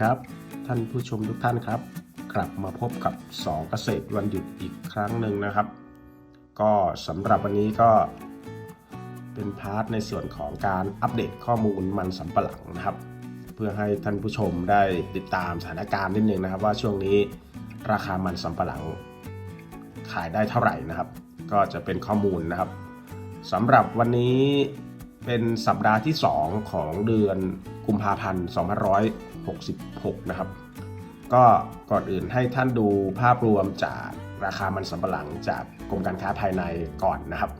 ครับ ท่านผู้ชมทุกท่านครับ กลับมาพบกับสอเกษตรวันหยุดอีกครั้งหนึ่งนะครับ ก็สำหรับวันนี้ก็เป็นพาร์ทในส่วนของการอัปเดตข้อมูลมันสำปะหลังนะครับ เพื่อให้ท่านผู้ชมได้ติดตามสถานการณ์นิดนึงนะครับ ว่าช่วงนี้ราคามันสำปะหลัง ขายได้เท่าไหร่นะครับ ก็จะเป็นข้อมูลนะครับสำหรับวันนี้ เป็นสัปดาห์ที่ 2 ของเดือนกุมภาพันธ์2566 นะครับ ก็ก่อนอื่นให้ท่านดูภาพรวมจากราคามันสำปะหลังจากกรมการค้าภายในก่อนนะครับ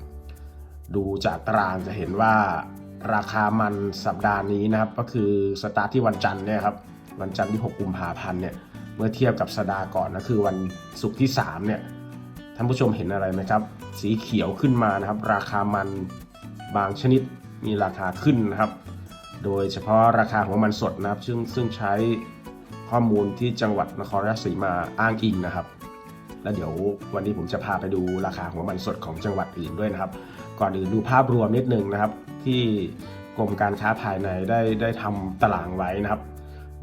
ดูจากตารางจะเห็นว่าราคามันสัปดาห์นี้นะครับ ก็คือสตาร์ทที่วันจันทร์เนี่ยครับวันจันทร์ที่ 6 กุมภาพันธ์เนี่ยเมื่อเทียบกับสัปดาห์ก่อนก็คือวันศุกร์ที่ 3 เนี่ยท่านผู้ชมเห็นอะไรไหมครับ สีเขียวขึ้นมานะครับ ราคามันบางชนิด มีราคาขึ้นนะครับ โดยเฉพาะราคาของมันสดนะครับ ซึ่งซึ่งใช้ข้อมูลที่จังหวัดนครราชสีมาอ้างอิงนะครับ แล้วเดี๋ยววันนี้ผมจะพาไปดูราคาของมันสดของจังหวัดอื่นด้วยนะครับ ก่อนอื่นดูภาพรวมนิดนึงนะครับ ที่กรมการค้าภายในได้ได้ทำตารางไว้นะครับ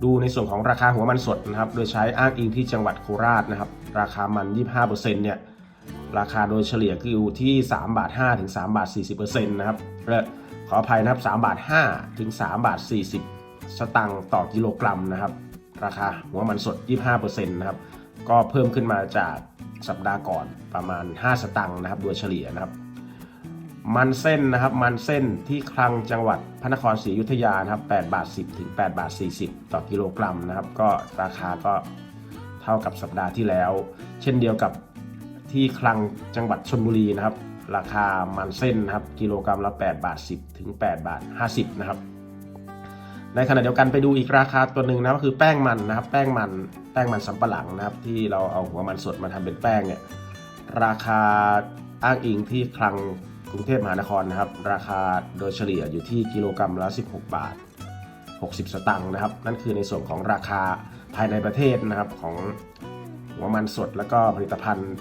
ดูในส่วนของราคาหัวมันสดนะครับ โดยใช้อ้างอิงที่จังหวัดโคราชนะครับ ราคามัน 25%เนี่ยราคาโดยเฉลี่ยคืออยู่ที่ 3 บาท5ถึง3บาท40%นะครับและ ขออภัยนะครับ3บาท5ถึง3บาท 40 สตังค์ต่อกิโลกรัมนะครับ ราคาหัวมันสด 25%นะครับ ก็เพิ่มขึ้นมาจากสัปดาห์ก่อนประมาณ 5 สตังค์นะครับ โดยเฉลี่ยนะครับ มันเส้นนะครับ มันเส้นที่คลังจังหวัดพระนครศรีอยุธยานะครับ8บาท 10 ถึง8บาท 40 ต่อกิโลกรัมนะครับ ก็ราคาก็เท่ากับสัปดาห์ที่แล้ว เช่นเดียวกับที่คลังจังหวัดชนบุรีนะครับ ราคามันเส้นนะครับกิโลกรัมละ 8 บาท 10 ถึง 8 บาท 50 นะครับ ในขณะเดียวกันไปดูอีกราคาตัวหนึ่งนะก็คือแป้งมันนะครับแป้งมันแป้งมันสำปะหลังนะครับ ที่เราเอาหัวมันสดมาทำเป็นแป้งเนี่ยราคาอ้างอิงที่คลังกรุงเทพมหานครนะครับ ราคาโดยเฉลี่ยอยู่ที่กิโลกรัมละ 16 บาท 60 สตางค์นะครับ นั่นคือในส่วนของราคาภายในประเทศนะครับของหัวมันสดแล้วก็ผลิตภัณฑ์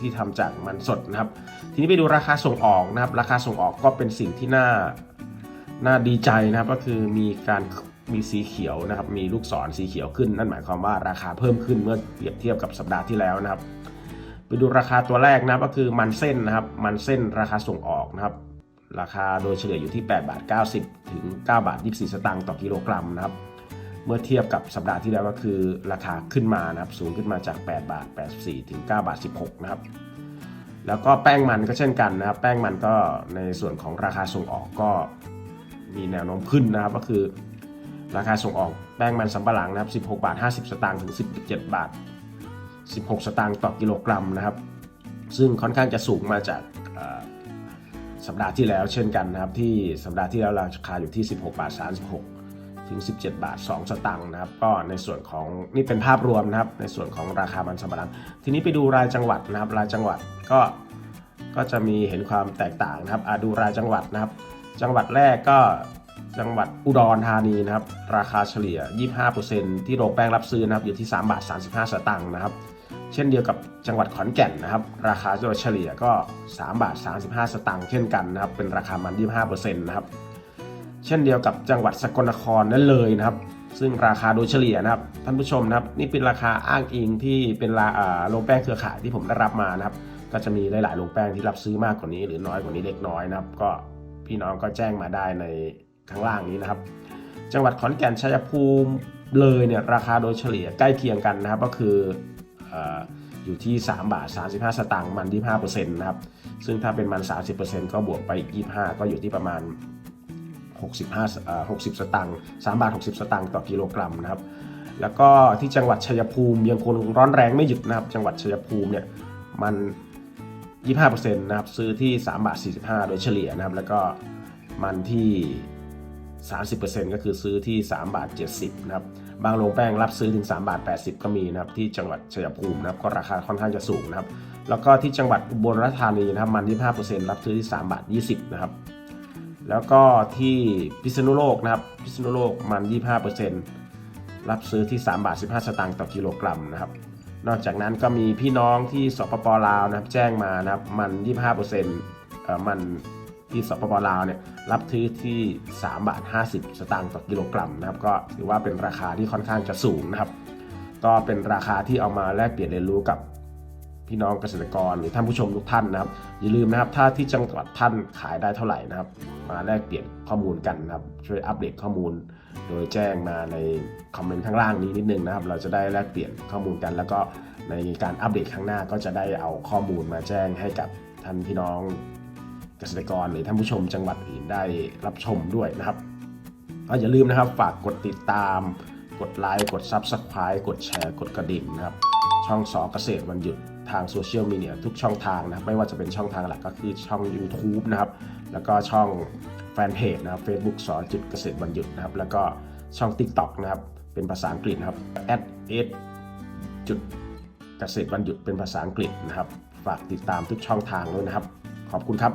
ที่ทำจากมันสดนะครับ ทีนี้ไปดูราคาส่งออกนะครับ ราคาส่งออกก็เป็นสิ่งที่น่าน่าดีใจนะครับ ก็คือมีการมีสีเขียวนะครับ มีลูกศรสีเขียวขึ้น นั่นหมายความว่าราคาเพิ่มขึ้นเมื่อเปรียบเทียบกับสัปดาห์ที่แล้วนะครับ ไปดูราคาตัวแรกนะครับก็คือมันเส้นนะครับ มันเส้นราคาส่งออกนะครับ ราคาโดยเฉลี่ยอยู่ที่8บาท90 ถึง9บาท24 สตางค์ต่อกิโลกรัมนะครับ เมื่อเทียบกับสัปดาห์ที่แล้วก็คือราคาขึ้นมานะครับสูงขึ้นมาจาก 8 บาท 84 ถึง 9 บาท 16 นะครับ แล้วก็แป้งมันก็เช่นกันนะครับ แป้งมันก็ในส่วนของราคาส่งออกก็มีแนวโน้มขึ้นนะครับก็คือ ราคาส่งออกแป้งมันสำปะหลังนะครับ 16 บาท 50 สตางค์ถึง 17 บาท 16 สตางค์ต่อกิโลกรัมนะครับ ซึ่งค่อนข้างจะสูงมาจากสัปดาห์ที่แล้วเช่นกันนะครับที่สัปดาห์ที่แล้วราคาอยู่ที่ 16 บาท 36 ถึง 17 บาท 2 สตางค์นะครับ ก็ในส่วนของนี่เป็นภาพรวมนะครับ ในส่วนของราคามันสำปะหลัง ทีนี้ไปดูรายจังหวัดนะครับ รายจังหวัดก็ก็จะมีเห็นความแตกต่างนะครับอะดูรายจังหวัดนะครับ จังหวัดแรกก็จังหวัดอุดรธานีนะครับ ราคาเฉลี่ย 25%ที่โรงแป้งรับซื้อนะครับอยู่ที่ 3 บาท 35 สตางค์นะครับ เช่นเดียวกับจังหวัดขอนแก่นนะครับ ราคาโดยเฉลี่ยก็ 3 บาท 35 สตางค์เช่นกันนะครับ เป็นราคามัน 25%นะครับ เช่นเดียวกับจังหวัดสกลนครนั่นเลยนะครับ ซึ่งราคาโดยเฉลี่ยนะครับ ท่านผู้ชมนะครับ นี่เป็นราคาอ้างอิงที่เป็นราโรงแป้งเครือข่ายที่ผมได้รับมานะครับ ก็จะมีหลายๆโรงแป้งที่รับซื้อมากกว่านี้ หรือน้อยกว่านี้เล็กน้อยนะครับ ก็พี่น้องก็แจ้งมาได้ในข้างล่างนี้นะครับ จังหวัดขอนแก่นชัยภูมิเลยเนี่ยราคาโดยเฉลี่ยใกล้เคียงกันนะครับ ก็คือเอ่ออยู่ที่ 3 บาท 35 สตางค์มัน 25%นะครับ ซึ่งถ้าเป็นมัน 30%ก็บวกไปอีก 25 ก็อยู่ที่ประมาณ 65อ่อ60 สตางค์3บาท 60 สตางค์ต่อกิโลกรัมนะครับ แล้วก็ที่จังหวัดชัยภูมิยังคงร้อนแรงไม่หยุดนะครับ จังหวัดชัยภูมิเนี่ยมัน 25%นะครับซื้อที่3บาท45 โดยเฉลี่ยนะครับ แล้วก็มันที่ 30%ก็คือซื้อที่3บาท70นะครับบางโรงแป้งรับซื้อถึง3บาท80 ก็มีนะครับที่จังหวัดชัยภูมินะครับก็ราคาค่อนข้างจะสูงนะครับ แล้วก็ที่จังหวัดอุบลราชธานีนะครับมัน25%รับซื้อที่3บาท20นะครับ แล้วก็ที่พิษณุโลกนะครับ พิษณุโลกมัน 25%รับซื้อที่ 3 บาท 15 สตางค์ต่อกิโลกรัมนะครับ นอกจากนั้นก็มีพี่น้องที่สปปลาวนะครับ แจ้งมานะครับ มัน 25%เอ่อมันที่สปปลาวเนี่ยรับที่ที่ 3 บาท 50 สตางค์ต่อกิโลกรัมนะครับ ก็ถือว่าเป็นราคาที่ค่อนข้างจะสูงนะครับ ก็เป็นราคาที่เอามาแลกเปลี่ยนเรียนรู้กับ พี่น้องเกษตรกรหรือท่านผู้ชมทุกท่านนะครับ อย่าลืมนะครับ ถ้าที่จังหวัดท่านขายได้เท่าไหร่นะครับ มาแลกเปลี่ยนข้อมูลกันนะครับ ช่วยอัปเดตข้อมูล โดยแจ้งมาในคอมเมนต์ข้างล่างนี้นิดนึงนะครับ เราจะได้แลกเปลี่ยนข้อมูลกัน แล้วก็ในการอัปเดตข้างหน้าก็จะได้เอาข้อมูลมาแจ้งให้กับท่านพี่น้องเกษตรกรหรือท่านผู้ชมจังหวัดอื่นได้รับชมด้วยนะครับก็อย่าลืมนะครับฝากกดติดตาม กดไลค์ กด Subscribe กดแชร์ กดกระดิ่งนะครับ ช่องสอเกษตรวันหยุด ทางโซเชียลมีเดียทุกช่องทางนะครับไม่ว่าจะเป็นช่องทางหลักก็คือช่อง YouTube นะครับแล้วก็ช่องแฟนเพจนะครับ Facebook สอนจุดเกษตรวันหยุดนะครับแล้วก็ช่อง TikTok นะครับเป็นภาษาอังกฤษนะครับ at s จุดเกษตรวันหยุดเป็นภาษาอังกฤษนะครับ ฝากติดตามทุกช่องทางด้วยนะครับ ขอบคุณครับ